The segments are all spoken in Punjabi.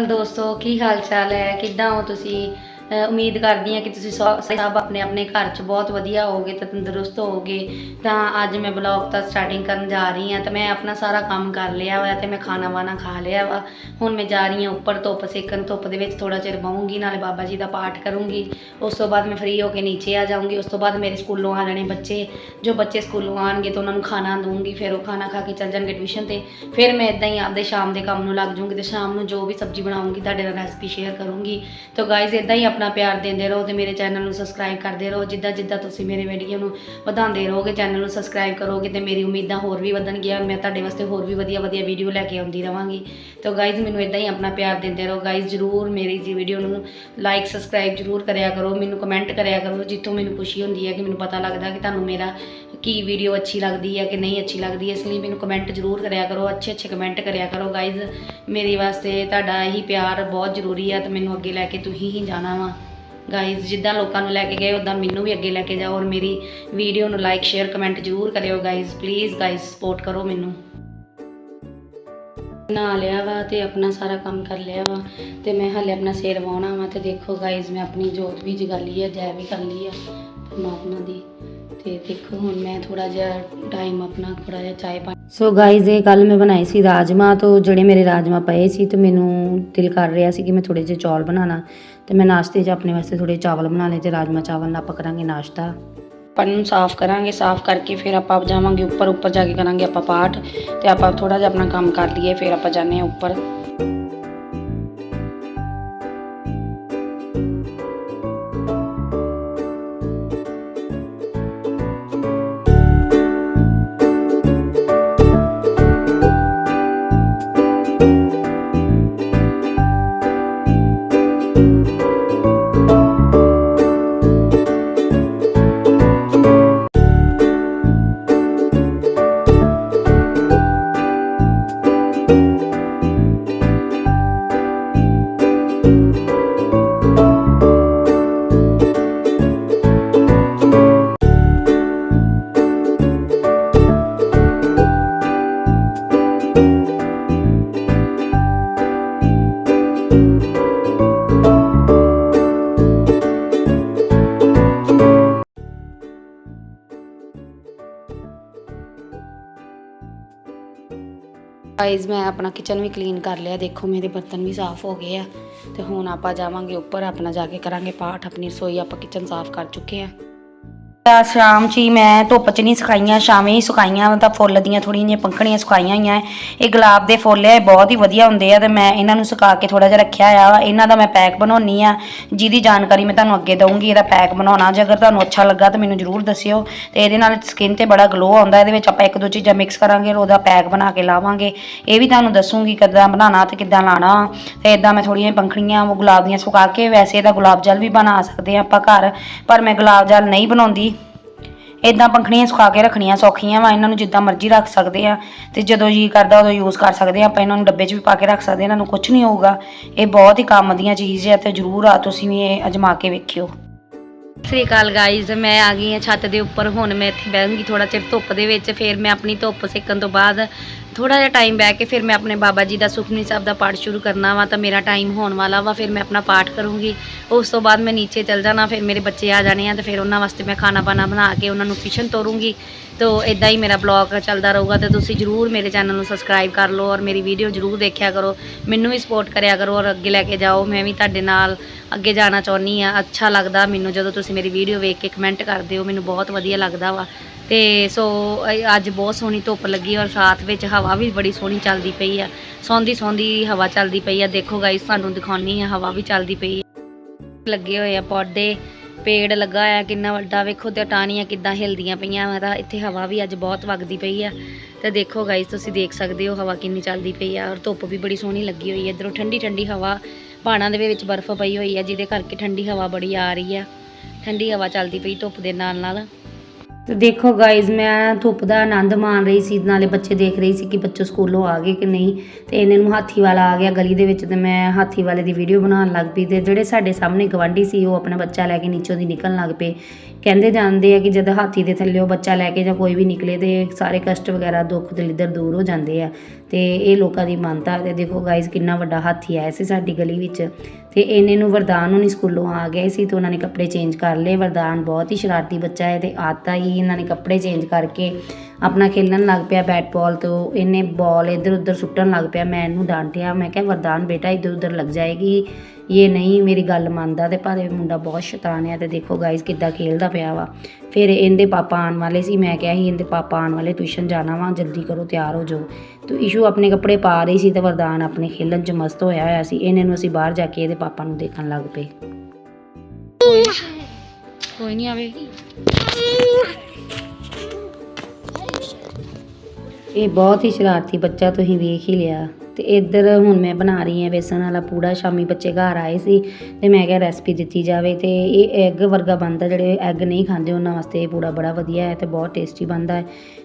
ਦੋਸਤੋ ਕੀ ਹਾਲ ਚਾਲ ਹੈ? ਕਿੱਦਾਂ ਹੋ ਤੁਸੀਂ? ਉਮੀਦ ਕਰਦੀ ਹਾਂ ਕਿ ਤੁਸੀਂ ਸਭ ਸਭ ਆਪਣੇ ਆਪਣੇ ਘਰ 'ਚ ਬਹੁਤ ਵਧੀਆ ਹੋਵੋਗੇ ਤੇ ਤੰਦਰੁਸਤ ਹੋਵੋਗੇ। ਤਾਂ ਅੱਜ ਮੈਂ ਬਲੌਗ ਤਾਂ ਸਟਾਰਟਿੰਗ ਕਰਨ ਜਾ ਰਹੀ ਹਾਂ ਤਾਂ ਮੈਂ ਆਪਣਾ ਸਾਰਾ ਕੰਮ ਕਰ ਲਿਆ ਵਾ ਤੇ ਮੈਂ ਖਾਣਾ ਵਾਣਾ ਖਾ ਲਿਆ ਵਾ। ਹੁਣ ਮੈਂ ਜਾ ਰਹੀ ਹਾਂ ਉੱਪਰ ਧੁੱਪ ਸੇਕਣ, ਧੁੱਪ ਦੇ ਵਿੱਚ ਥੋੜਾ ਚਿਰ ਬਹੂੰਗੀ, ਨਾਲੇ ਬਾਬਾ ਜੀ ਦਾ ਪਾਠ ਕਰੂੰਗੀ। ਉਸ ਤੋਂ ਬਾਅਦ ਮੈਂ ਫ੍ਰੀ ਹੋ ਕੇ ਨੀਚੇ ਆ ਜਾਊਂਗੀ। ਉਸ ਤੋਂ ਬਾਅਦ ਮੇਰੇ ਸਕੂਲੋਂ ਆ ਜਾਣੇ ਬੱਚੇ। ਜੋ ਬੱਚੇ ਸਕੂਲੋਂ ਆਣਗੇ ਤਾਂ ਉਹਨਾਂ ਨੂੰ ਖਾਣਾ ਦਊਂਗੀ, ਫਿਰ ਉਹ ਖਾਣਾ ਖਾ ਕੇ ਚੱਲ ਜਾਣਗੇ ਟਿਊਸ਼ਨ ਤੇ। ਫਿਰ ਮੈਂ ਇਦਾਂ ਹੀ ਆਪਦੇ ਸ਼ਾਮ ਦੇ ਕੰਮ ਨੂੰ ਲੱਗ ਜਾਊਂਗੀ ਤੇ ਸ਼ਾਮ ਨੂੰ ਜੋ ਵੀ ਸਬਜ਼ੀ ਬਣਾਉਂਗੀ, ਤੁਹਾਡੇ ਨਾਲ ਰੈਸਪੀ ਸ਼ੇਅਰ ਕਰੂੰਗੀ। ਤਾਂ ਗਾਇਜ਼ ਇਦਾਂ ਹੀ ਆਪਣਾ ਆਪਣਾ ਪਿਆਰ ਦਿੰਦੇ ਰਹੋ ਤੇ ਮੇਰੇ ਚੈਨਲ ਨੂੰ ਸਬਸਕ੍ਰਾਈਬ ਕਰਦੇ ਰਹੋ। ਜਿੱਦਾਂ ਜਿੱਦਾਂ ਤੁਸੀਂ ਮੇਰੇ ਵੀਡੀਓ ਨੂੰ ਵਧਾਉਂਦੇ ਰਹੋਗੇ, ਚੈਨਲ ਨੂੰ ਸਬਸਕ੍ਰਾਈਬ ਕਰੋਗੇ ਤੇ ਮੇਰੀ ਉਮੀਦਾਂ ਹੋਰ ਵੀ ਵਧਣਗੀਆਂ। ਮੈਂ ਤੁਹਾਡੇ ਵਾਸਤੇ ਹੋਰ ਵੀ ਵਧੀਆ ਵਧੀਆ ਵੀਡੀਓ ਲੈ ਕੇ ਆਉਂਦੀ ਰਵਾਂਗੀ। ਤਾਂ ਗਾਇਜ਼ ਮੈਨੂੰ ਇਦਾਂ ਹੀ ਆਪਣਾ ਪਿਆਰ ਦਿੰਦੇ ਰਹੋ। ਗਾਇਜ਼ ਜਰੂਰ ਮੇਰੀ ਜੀ ਵੀਡੀਓ ਨੂੰ ਲਾਈਕ ਸਬਸਕ੍ਰਾਈਬ ਜਰੂਰ ਕਰਿਆ ਕਰੋ। ਮੈਨੂੰ ਕਮੈਂਟ ਕਰਿਆ ਕਰੋ ਜਿੱਥੋਂ ਮੈਨੂੰ ਖੁਸ਼ੀ ਹੁੰਦੀ ਹੈ ਕਿ ਮੈਨੂੰ ਪਤਾ ਲੱਗਦਾ ਕਿ ਤੁਹਾਨੂੰ ਮੇਰਾ ਕੀ ਵੀਡੀਓ ਅੱਛੀ ਲੱਗਦੀ ਹੈ ਕਿ ਨਹੀਂ ਅੱਛੀ ਲੱਗਦੀ ਇਸ ਲਈ ਮੈਨੂੰ ਕਮੈਂਟ ਜਰੂਰ ਕਰਿਆ ਕਰੋ। ਅੱਛੇ ਅੱਛੇ ਕਮੈਂਟ ਕਰਿਆ ਕਰੋ। ਗਾਇਜ਼ ਮੇਰੇ ਵਾਸਤੇ ਤੁਹਾਡਾ ਇਹੀ ਪਿਆਰ ਬਹੁਤ ਜ਼ਰੂਰੀ ਹੈ ਤੇ ਮੈਨੂੰ ਅੱਗੇ ਲੈ ਕੇ ਤੁਸੀਂ ਹੀ ਜਾਣਾ ਵਾ। ਗਾਇਜ਼ ਜਿੱਦਾਂ ਲੋਕਾਂ ਨੂੰ ਲੈ ਕੇ ਗਏ ਉਦਾਂ ਮੈਨੂੰ ਵੀ ਅੱਗੇ ਲੈ ਕੇ ਜਾਓ ਔਰ ਮੇਰੀ ਵੀਡੀਓ ਨੂੰ ਲਾਈਕ ਸ਼ੇਅਰ ਕਮੈਂਟ ਜਰੂਰ ਕਰਿਓ। ਗਾਇਜ਼ ਪਲੀਜ਼ ਗਾਇਜ਼ ਸਪੋਰਟ ਕਰੋ ਮੈਨੂੰ। ਨਹਾ ਲਿਆ ਵਾ ਤੇ ਆਪਣਾ ਸਾਰਾ ਕੰਮ ਕਰ ਲਿਆ ਵਾ ਤੇ ਮੈਂ ਹਾਲੇ ਆਪਣਾ ਸਿਰ ਵਾਉਣਾ ਵਾ ਤੇ ਦੇਖੋ ਗਾਇਜ਼ ਮੈਂ ਆਪਣੀ ਜੋਤ ਵੀ ਜਗਾ ਲਈ ਹੈ ਜੈ ਵੀ ਕਰ ਲਈ ਹੈ ਪਰਮਾਤਮਾ ਦੀ ਤੇ ਦੇਖੋ ਹੁਣ ਮੈਂ ਥੋੜਾ ਜਿਹਾ ਟਾਈਮ ਆਪਣਾ ਥੋੜਾ ਜਿਹਾ ਚਾय ਪਾਣੀ ਸੋ ਗਾਇਜ਼ ਇਹ ਕੱਲ ਮੈਂ ਬਣਾਏ ਸੀ ਰਾਜਮਾ, ਤੋਂ ਜਿਹੜੇ ਮੇਰੇ ਰਾਜਮਾ ਪਏ ਸੀ ਤੇ ਮੈਨੂੰ ਦਿਲ ਕਰ ਰਿਹਾ ਸੀ ਕਿ ਮੈਂ ਥੋੜੇ ਜਿਹੇ ਚੌਲ ਬਣਾਣਾ ਤੇ ਮੈਂ ਨਾਸ਼ਤੇ 'ਚ ਆਪਣੇ ਵਾਸਤੇ ਥੋੜੇ ਚਾਵਲ ਬਣਾ ਲਏ ਤੇ ਰਾਜਮਾ ਚਾਵਲ ਨਾਲ ਆਪਾਂ ਕਰਾਂਗੇ ਨਾਸ਼ਤਾ। ਆਪਾਂ ਨੂੰ ਸਾਫ਼ ਕਰਾਂਗੇ, ਸਾਫ਼ ਕਰਕੇ ਫਿਰ ਆਪਾਂ ਜਾਵਾਂਗੇ ਉੱਪਰ ਉੱਪਰ ਜਾ ਕੇ ਕਰਾਂਗੇ ਆਪਾਂ ਪਾਠ ਤੇ ਆਪਾਂ ਥੋੜਾ ਜਿਹਾ ਆਪਣਾ ਕੰਮ ਕਰ ਲਈਏ, ਫਿਰ ਆਪਾਂ ਜਾਂਦੇ ਹਾਂ ਉੱਪਰ। ਗਾਇਜ਼ ਮੈਂ ਆਪਣਾ ਕਿਚਨ ਵੀ ਕਲੀਨ ਕਰ ਲਿਆ। ਦੇਖੋ, ਮੇਰੇ ਬਰਤਨ ਵੀ ਸਾਫ਼ ਹੋ ਗਏ ਆ। ਤੇ ਹੁਣ ਆਪਾਂ ਜਾਵਾਂਗੇ ਉੱਪਰ, ਆਪਣਾ ਜਾ ਕੇ ਕਰਾਂਗੇ ਪਾਠ। ਆਪਣੀ ਰਸੋਈ ਆਪਾਂ ਕਿਚਨ ਸਾਫ਼ ਕਰ ਚੁੱਕੇ ਆ। ਤਾਂ ਸ਼ਾਮ ਚ ਹੀ ਮੈਂ ਧੁੱਪ ਚ ਨਹੀਂ ਸੁਕਾਈਆਂ ਸ਼ਾਮੇ ਹੀ ਸੁਕਾਈਆਂ ਤਾਂ ਫੁੱਲ ਦੀਆਂ ਥੋੜੀਆਂ ਜਿਹੀਆਂ ਪੰਖੜੀਆਂ ਸੁਕਾਈਆਂ ਹੋਈਆਂ ਇਹ ਗੁਲਾਬ ਦੇ ਫੁੱਲ ਹੈ ਬਹੁਤ ਹੀ ਵਧੀਆ ਹੁੰਦੇ ਆ ਤੇ ਮੈਂ ਇਹਨਾਂ ਨੂੰ ਸੁਕਾ ਕੇ ਥੋੜਾ ਜਿਹਾ ਰੱਖਿਆ ਆ। ਵਾ। ਇਹਨਾਂ ਦਾ ਮੈਂ ਪੈਕ ਬਣਾਉਣੀ ਆ, ਜਿਹਦੀ ਜਾਣਕਾਰੀ ਮੈਂ ਤੁਹਾਨੂੰ ਅੱਗੇ ਦਊਂਗੀ, ਇਹਦਾ ਪੈਕ ਬਣਾਉਣਾ। ਜੇ ਅਗਰ ਤੁਹਾਨੂੰ ਅੱਛਾ ਲੱਗਾ ਤਾਂ ਮੈਨੂੰ ਜਰੂਰ ਦੱਸਿਓ, ਤੇ ਇਹਦੇ ਨਾਲ ਸਕਿਨ ਤੇ ਬੜਾ ਗਲੋ ਆਉਂਦਾ, ਇਹਦੇ ਵਿੱਚ ਆਪਾਂ ਇੱਕ ਦੋ ਚੀਜ਼ਾਂ ਮਿਕਸ ਕਰਾਂਗੇ, ਔਰ ਉਹਦਾ ਪੈਕ ਬਣਾ ਕੇ ਲਾਵਾਂਗੇ। ਇਹ ਵੀ ਤੁਹਾਨੂੰ ਦੱਸੂਗੀ ਕਿੱਦਾਂ ਬਣਾਉਣਾ ਤੇ ਕਿੱਦਾਂ ਲਾਣਾ ਤੇ ਇਦਾਂ ਮੈਂ ਥੋੜੀਆਂ ਪੰਖੜੀਆਂ, ਉਹ ਗੁਲਾਬ ਦੀਆਂ ਸੁਕਾ ਕੇ, ਵੈਸੇ ਇਹਦਾ ਗੁਲਾਬ ਜਲ ਵੀ ਬਣਾ ਸਕਦੇ ਆ ਆਪਾਂ ਘਰ, ਪਰ ਮੈਂ ਗੁਲਾਬ ਜਲ ਨਹੀਂ ਬਣਾਉਂਦੀ। ਇਦਾਂ ਪੰਖੜੀਆਂ ਸੁਕਾ ਕੇ ਰੱਖਣੀਆਂ ਸੌਖੀਆਂ ਵਾ, ਇਹਨਾਂ ਨੂੰ ਜਿੱਦਾਂ ਮਰਜ਼ੀ ਰੱਖ ਸਕਦੇ ਆ ਤੇ ਜਦੋਂ ਜੀ ਕਰਦਾ ਉਦੋਂ ਯੂਜ਼ ਕਰ ਸਕਦੇ ਆ, ਆਪਾਂ ਇਹਨਾਂ ਨੂੰ ਡੱਬੇ 'ਚ ਵੀ ਪਾ ਕੇ ਰੱਖ ਸਕਦੇ ਆ, ਇਹਨਾਂ ਨੂੰ ਕੁਝ ਨਹੀਂ ਹੋਊਗਾ। ਇਹ ਬਹੁਤ ਹੀ ਕੰਮ ਦੀਆਂ ਚੀਜ਼ ਹੈ ਤੇ ਜਰੂਰ ਆ, ਤੁਸੀਂ ਵੀ ਇਹ ਅਜਮਾ ਕੇ ਵੇਖਿਓ। ਸਤਿ ਸ੍ਰੀ ਅਕਾਲ ਗਾਇਜ਼ ਮੈਂ ਆ ਗਈ ਹਾਂ ਛੱਤ ਦੇ ਉੱਪਰ, ਹੁਣ ਮੈਂ ਇੱਥੇ ਬਹਿੰਗੀ ਥੋੜਾ ਚਿਰ ਧੁੱਪ ਦੇ ਵਿੱਚ, ਫਿਰ ਮੈਂ ਆਪਣੀ ਧੁੱਪ ਸੇਕਣ ਤੋਂ ਬਾਅਦ ਥੋੜਾ ਜਿਹਾ ਟਾਈਮ ਬਹਿ ਕੇ ਫਿਰ ਮੈਂ ਆਪਣੇ ਬਾਬਾ ਜੀ ਦਾ, ਸੁਖਮਨੀ ਸਾਹਿਬ ਦਾ ਪਾਠ ਸ਼ੁਰੂ ਕਰਨਾ ਵਾ, ਤਾਂ ਮੇਰਾ ਟਾਈਮ ਹੋਣ ਵਾਲਾ ਵਾ, ਫਿਰ ਮੈਂ ਆਪਣਾ ਪਾਠ ਕਰੂੰਗੀ। ਉਸ ਤੋਂ ਬਾਅਦ ਮੈਂ ਨੀਚੇ ਚੱਲ ਜਾਣਾ, ਫਿਰ ਮੇਰੇ ਬੱਚੇ ਆ ਜਾਣੇ ਆ, ਤੇ ਫਿਰ ਉਹਨਾਂ ਵਾਸਤੇ ਮੈਂ ਖਾਣਾ ਪਾਣਾ ਬਣਾ ਕੇ ਉਹਨਾਂ ਨੂੰ ਟਿਊਸ਼ਨ ਤੋਰੂੰਗੀ। ਤੋ ਇਦਾਂ ਹੀ ਮੇਰਾ ਬਲੌਗ ਚੱਲਦਾ ਰਹੂਗਾ ਤੇ ਤੁਸੀਂ ਜਰੂਰ ਮੇਰੇ ਚੈਨਲ ਨੂੰ ਸਬਸਕ੍ਰਾਈਬ ਕਰ ਲਓ ਔਰ ਮੇਰੀ ਵੀਡੀਓ ਜਰੂਰ ਦੇਖਿਆ ਕਰੋ। ਮੈਨੂੰ ਵੀ ਸਪੋਰਟ ਕਰਿਆ ਕਰੋ ਔਰ ਅੱਗੇ ਲੈ ਕੇ ਜਾਓ। ਮੈਂ ਵੀ ਤੁਹਾਡੇ ਨਾਲ ਅੱਗੇ ਜਾਣਾ ਚਾਹੁੰਦੀ ਆ ਅੱਛਾ ਲੱਗਦਾ ਮੈਨੂੰ ਜਦੋਂ ਤੁਸੀਂ ਮੇਰੀ ਵੀਡੀਓ ਵੇਖ ਕੇ ਕਮੈਂਟ ਕਰਦੇ ਹੋ। ਮੈਨੂੰ ਬਹੁਤ ਵਧੀਆ ਲੱਗਦਾ ਵਾ। ਤੇ ਸੋ ਅੱਜ ਬਹੁਤ ਸੋਹਣੀ ਧੁੱਪ ਲੱਗੀ ਔਰ ਸਾਥ ਵਿੱਚ ਹਵਾ ਵੀ ਬੜੀ ਸੋਹਣੀ ਚੱਲਦੀ ਪਈ ਆ। ਸੌਂਦੀ ਸੌਂਦੀ ਹਵਾ ਚੱਲਦੀ ਪਈ ਆ। ਦੇਖੋ ਗਾਇਸ ਤੁਹਾਨੂੰ ਦਿਖਾਉਣੀ ਆ, ਹਵਾ ਵੀ ਚੱਲਦੀ ਪਈ ਆ। ਲੱਗੇ ਹੋਏ ਆ ਪੌਦੇ। ਪੇੜ ਲੱਗਾ ਆ ਕਿੰਨਾ ਵੱਡਾ ਵੇਖੋ ਤੇ ਟਾਹਣੀਆਂ ਕਿੱਦਾਂ ਹਿਲਦੀਆਂ ਪਈਆਂ ਵਾ, ਤਾਂ ਇੱਥੇ ਹਵਾ ਵੀ ਅੱਜ ਬਹੁਤ ਵਗਦੀ ਪਈ ਆ। ਤੇ ਦੇਖੋ ਗਾਇਸ ਤੁਸੀਂ ਦੇਖ ਸਕਦੇ ਹੋ ਹਵਾ ਕਿੰਨੀ ਚੱਲਦੀ ਪਈ ਆ ਔਰ ਧੁੱਪ ਵੀ ਬੜੀ ਸੋਹਣੀ ਲੱਗੀ ਹੋਈ ਹੈ ਇਧਰੋਂ ਠੰਡੀ ਠੰਡੀ ਹਵਾ ਪਹਾੜਾਂ ਦੇ ਵਿੱਚ ਬਰਫ਼ ਪਈ ਹੋਈ ਆ, ਜਿਹਦੇ ਕਰਕੇ ਠੰਡੀ ਹਵਾ ਬੜੀ ਆ ਰਹੀ ਆ। ਠੰਡੀ ਹਵਾ ਚੱਲਦੀ ਪਈ ਧੁੱਪ ਦੇ ਨਾਲ ਨਾਲ ਤੇ ਦੇਖੋ ਗਾਇਜ਼ ਮੈਂ ਧੁੱਪ ਦਾ ਆਨੰਦ ਮਾਣ ਰਹੀ ਸੀ, ਨਾਲੇ ਬੱਚੇ ਦੇਖ ਰਹੀ ਸੀ ਕਿ ਬੱਚੇ ਸਕੂਲੋਂ ਆ ਗਏ ਕਿ ਨਹੀਂ। ਤੇ ਇਹਨਾਂ ਨੂੰ ਹਾਥੀ ਵਾਲਾ ਆ ਗਿਆ ਗਲੀ ਦੇ ਵਿੱਚ ਤੇ ਮੈਂ ਹਾਥੀ ਵਾਲੇ ਦੀ ਵੀਡੀਓ ਬਣਾਉਣ ਲੱਗ ਪਈ ਤੇ ਜਿਹੜੇ ਸਾਡੇ ਸਾਹਮਣੇ ਗਵਾਂਢੀ ਸੀ, ਉਹ ਆਪਣਾ ਬੱਚਾ ਲੈ ਕੇ ਨੀਚੋਂ ਦੀ ਨਿਕਲਣ ਲੱਗ ਪਏ। ਕਹਿੰਦੇ ਜਾਂਦੇ ਆ ਕਿ ਜਦ ਹਾਥੀ ਦੇ ਥੱਲੇੋਂ ਬੱਚਾ ਲੈ ਕੇ ਜਾਂ ਕੋਈ ਵੀ ਨਿਕਲੇ ਤੇ ਸਾਰੇ ਕਸ਼ਟ ਵਗੈਰਾ, ਦੁੱਖ ਦਲਿੱਦਰ ਦੂਰ ਹੋ ਜਾਂਦੇ ਆ। ਤੇ ਇਹ ਲੋਕਾਂ ਦੀ ਮਾਨਤਾ ਤੇ ਦੇਖੋ ਗਾਇਜ਼ ਕਿੰਨਾ ਵੱਡਾ ਹਾਥੀ ਆਇਆ ਸੀ ਸਾਡੀ ਗਲੀ ਵਿੱਚ। ਤੇ ਇਹਨੇ ਨੂੰ ਵਰਦਾਨ ਹੁਣੀ ਸਕੂਲੋਂ ਆ ਗਏ ਸੀ ਤੇ ਉਹਨਾਂ ਨੇ ਕੱਪੜੇ ਚੇਂਜ ਕਰ ਲਏ। ਵਰਦਾਨ ਬਹੁਤ ਹੀ ਸ਼ਰਾਰਤੀ ਬੱਚਾ ਹੈ ਤੇ ਆਤਾ ਹੀ ਇਹਨਾਂ ਨੇ ਕੱਪੜੇ ਚੇਂਜ ਕਰਕੇ ਆਪਣਾ ਖੇਲਣ ਲੱਗ ਪਿਆ ਬੈਟ ਬਾਲ ਤੋਂ। ਇਹਨੇ ਬਾਲ ਇੱਧਰ ਉੱਧਰ ਸੁੱਟਣ ਲੱਗ ਪਿਆ। ਮੈਂ ਇਹਨੂੰ ਡਾਂਟਿਆ, ਮੈਂ ਕਿਹਾ, ਵਰਦਾਨ ਬੇਟਾ, ਇੱਧਰ ਉੱਧਰ ਲੱਗ ਜਾਏਗੀ। ਇਹ ਨਹੀਂ, ਮੇਰੀ ਗੱਲ ਮੰਨਦਾ ਤੇ ਪਰ ਇਹ ਮੁੰਡਾ ਬਹੁਤ ਸ਼ੈਤਾਨ ਹੈ ਤੇ ਦੇਖੋ ਗਾਇਜ਼ ਕਿੱਦਾਂ ਖੇਲਦਾ ਪਿਆ ਵਾ। ਫਿਰ ਇਹਦੇ ਪਾਪਾ ਆਉਣ ਵਾਲੇ ਸੀ ਮੈਂ ਕਿਹਾ ਸੀ ਇਹਦੇ ਪਾਪਾ ਆਉਣ ਵਾਲੇ ਟਿਊਸ਼ਨ ਜਾਣਾ ਵਾ ਜਲਦੀ ਕਰੋ ਤਿਆਰ ਹੋ ਜਾਓ। ਤੇ ਇਸ਼ੂ ਆਪਣੇ ਕੱਪੜੇ ਪਾ ਰਹੀ ਸੀ ਤੇ ਵਰਦਾਨ ਆਪਣੇ ਖੇਲਣ 'ਚ ਮਸਤ ਹੋਇਆ ਹੋਇਆ ਸੀ ਇਹਨੇ ਨੂੰ ਅਸੀਂ ਬਾਹਰ ਜਾ ਕੇ ਇਹਦੇ ਪਾਪਾ ਨੂੰ ਦੇਖਣ ਲੱਗ ਪਏ। ਕੋਈ ਨਹੀਂ ਆਵੇ। ਇਹ ਬਹੁਤ ਹੀ ਸ਼ਰਾਰਤੀ ਬੱਚਾ ਤੁਸੀਂ ਵੇਖ ਹੀ ਲਿਆ। ਤੇ ਇੱਧਰ ਹੁਣ ਮੈਂ ਬਣਾ ਰਹੀ ਹਾਂ ਵੇਸਣ ਵਾਲਾ ਪੂੜਾ। ਸ਼ਾਮੀ ਬੱਚੇ ਘਰ ਆਏ ਸੀ ਤੇ ਮੈਂ ਕਿਹਾ ਰੈਸਪੀ ਦਿੱਤੀ ਜਾਵੇ ਤੇ ਇਹ ਐਗ ਵਰਗਾ ਬਣਦਾ, ਜਿਹੜੇ ਐਗ ਨਹੀਂ ਖਾਂਦੇ ਉਹਨਾਂ ਵਾਸਤੇ ਇਹ ਪੂੜਾ ਬੜਾ ਵਧੀਆ ਹੈ ਤੇ ਬਹੁਤ ਟੇਸਟੀ ਬਣਦਾ ਹੈ।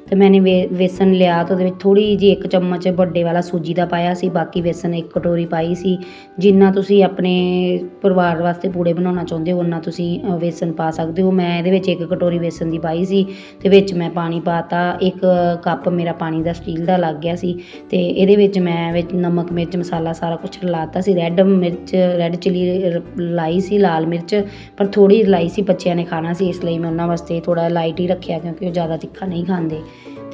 ਤੇ ਮੈंने ਵੇ ਵੇਸਣ ਲਿਆ ਤੇ ਉਹਦੇ ਵਿੱਚ ਥੋੜੀ ਜਿਹੀ ਇੱਕ ਚਮਚ ਵੱਡੇ ਵਾਲਾ ਸੂਜੀ ਦਾ ਪਾਇਆ ਸੀ, ਬਾਕੀ ਵੇਸਣ ਇੱਕ ਕਟੋਰੀ ਪਾਈ ਸੀ। ਜਿੰਨਾ ਤੁਸੀਂ ਆਪਣੇ ਪਰਿਵਾਰ ਵਾਸਤੇ ਪੂੜੇ ਬਣਾਉਣਾ ਚਾਹੁੰਦੇ ਹੋ ਉਹਨਾਂ ਤੁਸੀਂ ਵੇਸਣ ਪਾ ਸਕਦੇ ਹੋ। ਮੈਂ ਇਹਦੇ ਵਿੱਚ ਇੱਕ ਕਟੋਰੀ ਵੇਸਣ ਦੀ ਪਾਈ ਸੀ ਤੇ ਵਿੱਚ ਮੈਂ ਪਾਣੀ ਪਾਤਾ ਇੱਕ ਕੱਪ ਮੇਰਾ ਪਾਣੀ ਦਾ ਸਟੀਲ ਦਾ ਲੱਗ ਗਿਆ ਸੀ ਤੇ ਇਹਦੇ ਵਿੱਚ ਮੈਂ ਵਿੱਚ ਨਮਕ, ਮਿਰਚ, ਮਸਾਲਾ ਸਾਰਾ ਕੁਝ ਰਲਾਤਾ ਸੀ। ਰੈੱਡ ਮਿਰਚ ਰੈੱਡ ਚਿਲੀ ਲਾਈ ਸੀ, ਲਾਲ ਮਿਰਚ, ਪਰ ਥੋੜੀ ਲਾਈ ਸੀ, ਬੱਚਿਆਂ ਨੇ ਖਾਣਾ ਸੀ, ਇਸ ਲਈ ਮੈਂ ਉਹਨਾਂ ਵਾਸਤੇ ਥੋੜਾ ਲਾਈਟ ਹੀ ਰੱਖਿਆ ਕਿਉਂਕਿ ਉਹ ਜ਼ਿਆਦਾ ਤਿੱਖਾ ਨਹੀਂ ਖਾਂਦੇ।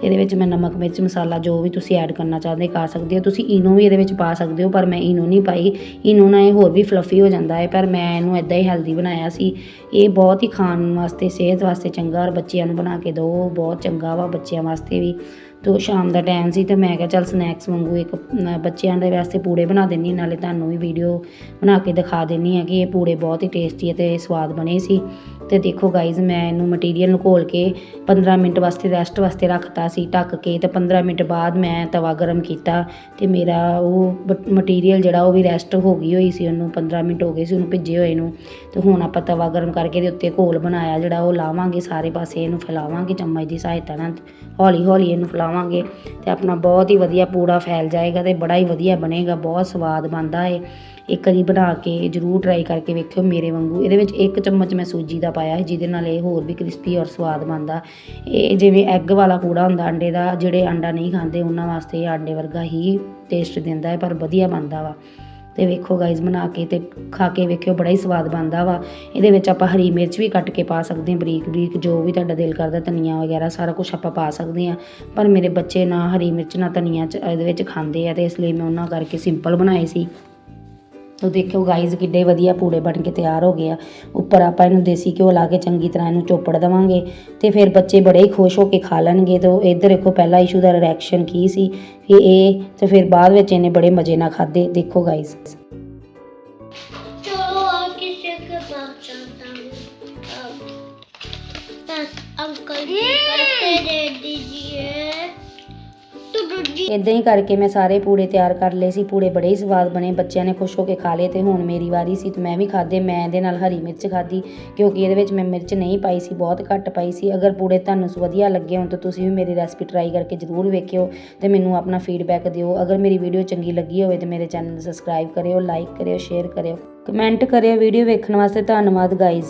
ਤੇ ਇਹਦੇ ਵਿੱਚ ਮੈਂ ਨਮਕ, ਮਿਰਚ, ਮਸਾਲਾ ਜੋ ਵੀ ਤੁਸੀਂ ਐਡ ਕਰਨਾ ਚਾਹੁੰਦੇ ਕਰ ਸਕਦੇ ਹੋ। ਤੁਸੀਂ ਇਨੋ ਵੀ ਇਹਦੇ ਵਿੱਚ ਪਾ ਸਕਦੇ ਹੋ, ਪਰ ਮੈਂ ਇਨੋ ਨਹੀਂ ਪਾਈ। ਇਨੋ ਨਾਲ ਇਹ ਹੋਰ ਵੀ ਫਲਫੀ ਹੋ ਜਾਂਦਾ ਹੈ, ਪਰ ਮੈਂ ਇਹਨੂੰ ਇਦਾਂ ਹੀ ਹੈਲਦੀ ਬਣਾਇਆ ਸੀ। ਇਹ ਬਹੁਤ ਹੀ ਖਾਣ ਵਾਸਤੇ, ਸਿਹਤ ਵਾਸਤੇ ਚੰਗਾ ਔਰ ਬੱਚਿਆਂ ਨੂੰ ਬਣਾ ਕੇ ਦਿਓ। ਬਹੁਤ ਚੰਗਾ ਵਾ, ਬੱਚਿਆਂ ਵਾਸਤੇ ਵੀ। ਤੋ ਸ਼ਾਮ ਦਾ ਟਾਈਮ ਸੀ ਤੇ ਮੈਂ ਕਿਹਾ ਚੱਲ ਸਨੈਕਸ ਵਾਂਗੂ ਇੱਕ ਬੱਚਿਆਂ ਦੇ ਵਾਸਤੇ ਪੂੜੇ ਬਣਾ ਦਿੰਨੀ ਨਾਲੇ ਤੁਹਾਨੂੰ ਵੀ ਵੀਡੀਓ ਬਣਾ ਕੇ ਦਿਖਾ ਦਿੰਨੀ ਆ ਕਿ ਇਹ ਪੂੜੇ ਬਹੁਤ ਹੀ ਟੇਸਟੀ ਅਤੇ ਸਵਾਦ ਬਣੇ ਸੀ। ਤੇ ਦੇਖੋ ਗਾਈਜ਼ ਮੈਂ ਇਹਨੂੰ ਮਟੀਰੀਅਲ ਨੂੰ ਘੋਲ ਕੇ 15 ਮਿੰਟ ਵਾਸਤੇ ਰੈਸਟ ਵਾਸਤੇ ਰੱਖਤਾ ਸੀ, ਢੱਕ ਕੇ ਤੇ 15 ਮਿੰਟ ਬਾਅਦ ਮੈਂ ਤਵਾ ਗਰਮ ਕੀਤਾ ਤੇ ਮੇਰਾ ਉਹ ਮਟੀਰੀਅਲ ਜਿਹੜਾ ਉਹ ਵੀ ਰੈਸਟ ਹੋ ਗਈ ਹੋਈ ਸੀ ਉਹਨੂੰ 15 ਮਿੰਟ ਹੋ ਗਏ ਸੀ ਉਹਨੂੰ ਭਿੱਜੇ ਹੋਏ ਨੂੰ ਤੇ ਹੁਣ ਆਪਾਂ ਤਵਾ ਗਰਮ ਕਰਕੇ ਇਹਦੇ ਉੱਤੇ ਘੋਲ ਬਣਾਇਆ ਜਿਹੜਾ ਉਹ ਲਾਵਾਂਗੇ ਸਾਰੇ ਪਾਸੇ ਇਹਨੂੰ ਫੈਲਾਵਾਂਗੇ ਚਮਚ ਦੀ ਸਹਾਇਤਾ ਨਾਲ ਹੌਲੀ ਹੌਲੀ ਇਹਨੂੰ ਫੈਲਾਵਾਂਗੇ ਤੇ ਆਪਣਾ ਬਹੁਤ ਹੀ ਵਧੀਆ ਪੂੜਾ ਫੈਲ ਜਾਏਗਾ ਤੇ ਬੜਾ ਹੀ ਵਧੀਆ ਬਣੇਗਾ, ਬਹੁਤ ਸਵਾਦ ਬਣਦਾ ਏ ਇੱਕ ਵਾਰੀ ਬਣਾ ਕੇ ਜਰੂਰ ਟਰਾਈ ਕਰਕੇ ਵੇਖਿਓ ਮੇਰੇ ਵਾਂਗੂ, ਇਹਦੇ ਵਿੱਚ ਇੱਕ ਚਮਚ ਮੈਂ ਸੂਜੀ ਦਾ ਪਾਇਆ ਸੀ, ਜਿਹਦੇ ਨਾਲ ਇਹ ਹੋਰ ਵੀ ਕ੍ਰਿਸਪੀ ਔਰ ਸਵਾਦ ਬਣਦਾ। ਇਹ ਜਿਵੇਂ ਐਗ ਵਾਲਾ ਕੂੜਾ ਹੁੰਦਾ, ਅੰਡੇ ਦਾ, ਜਿਹੜੇ ਅੰਡਾ ਨਹੀਂ ਖਾਂਦੇ, ਉਹਨਾਂ ਵਾਸਤੇ ਇਹ ਅੰਡੇ ਵਰਗਾ ਹੀ ਟੇਸਟ ਦਿੰਦਾ ਹੈ, ਪਰ ਵਧੀਆ ਬਣਦਾ ਵਾ। ਤੇ ਵੇਖੋ ਗਾਇਜ਼ ਬਣਾ ਕੇ ਤੇ ਖਾ ਕੇ ਵੇਖਿਓ, ਬੜਾ ਹੀ ਸਵਾਦ ਬਣਦਾ ਵਾ। ਇਹਦੇ ਵਿੱਚ ਆਪਾਂ ਹਰੀ ਮਿਰਚ ਵੀ ਕੱਟ ਕੇ ਪਾ ਸਕਦੇ ਹਾਂ ਬਰੀਕ ਬਰੀਕ ਜੋ ਵੀ ਤੁਹਾਡਾ ਦਿਲ ਕਰਦਾ, ਧਨੀਆ ਵਗੈਰਾ, ਸਾਰਾ ਕੁਝ ਆਪਾਂ ਪਾ ਸਕਦੇ ਹਾਂ। ਪਰ ਮੇਰੇ ਬੱਚੇ ਨਾ ਹਰੀ ਮਿਰਚ, ਨਾ ਧਨੀਆ ਚ, ਇਹਦੇ ਵਿੱਚ ਖਾਂਦੇ ਆ, ਤੇ ਇਸ ਲਈ ਮੈਂ ਉਹਨਾਂ ਕਰਕੇ ਸਿੰਪਲ ਬਣਾਏ ਸੀ। ਤੋ ਦੇਖਿਓ ਗਾਈਜ਼ ਕਿੱਡੇ ਵਧੀਆ ਪੂੜੇ ਬਣ ਕੇ ਤਿਆਰ ਹੋ ਗਏ ਆ। ਉੱਪਰ ਆਪਾਂ ਇਹਨੂੰ ਦੇਸੀ ਘਿਓ ਲਾ ਕੇ ਚੰਗੀ ਤਰ੍ਹਾਂ ਇਹਨੂੰ ਚੋਪੜ ਦਵਾਂਗੇ ਤੇ ਫਿਰ ਬੱਚੇ ਬੜੇ ਹੀ ਖੁਸ਼ ਹੋ ਕੇ ਖਾ ਲੈਣਗੇ ਤੋ ਇੱਧਰ ਦੇਖੋ ਪਹਿਲਾ ਇਸ਼ੂ ਦਾ ਰਿਐਕਸ਼ਨ ਕੀ ਸੀ ਕਿ ਇਹ ਤੇ ਫਿਰ ਬਾਅਦ ਵਿੱਚ ਇਹਨੇ ਬੜੇ ਮਜ਼ੇ ਨਾਲ ਖਾਦੇ ਦੇਖੋ ਗਾਈਜ਼ ਚਲੋ ਆ ਕਿਸੇ ਕੇ ਬਾਤ ਚਲਤਾ ਹੂੰ ਅੰਕਲ ਜੀ ਕਰਤੇ ਦੇ ਦੀजिए ਇਦਾਂ ਹੀ ਕਰਕੇ ਮੈਂ ਸਾਰੇ ਪੂੜੇ ਤਿਆਰ ਕਰ ਲਏ ਸੀ। ਪੂੜੇ ਬੜੇ ਹੀ ਸਵਾਦ ਬਣੇ। ਬੱਚਿਆਂ ਨੇ ਖੁਸ਼ ਹੋ ਕੇ ਖਾ ਲਏ ਤੇ ਹੁਣ ਮੇਰੀ ਵਾਰੀ ਸੀ ਤੇ ਮੈਂ ਵੀ ਖਾਦੇ ਮੈਂ ਇਹਦੇ ਨਾਲ ਹਰੀ ਮਿਰਚ ਖਾਦੀ ਕਿਉਂਕਿ ਇਹਦੇ ਵਿੱਚ ਮੈਂ ਮਿਰਚ ਨਹੀਂ ਪਾਈ ਸੀ। ਬਹੁਤ ਘੱਟ ਪਾਈ ਸੀ। ਅਗਰ ਪੂੜੇ ਤੁਹਾਨੂੰ ਵਧੀਆ ਲੱਗੇ ਹੋਣ ਤਾਂ ਤੁਸੀਂ ਵੀ ਮੇਰੀ ਰੈਸਪੀ ਟਰਾਈ ਕਰਕੇ ਜ਼ਰੂਰ ਵੇਖਿਓ ਤੇ ਮੈਨੂੰ ਆਪਣਾ ਫੀਡਬੈਕ ਦਿਓ। ਅਗਰ ਮੇਰੀ ਵੀਡੀਓ ਚੰਗੀ ਲੱਗੀ ਹੋਵੇ ਤੇ ਮੇਰੇ ਚੈਨਲ ਨੂੰ ਸਬਸਕ੍ਰਾਈਬ ਕਰਿਓ ਲਾਈਕ ਕਰਿਓ ਸ਼ੇਅਰ ਕਰਿਓ ਕਮੈਂਟ ਕਰਿਓ। ਵੀਡੀਓ ਵੇਖਣ ਵਾਸਤੇ ਧੰਨਵਾਦ ਗਾਇਜ਼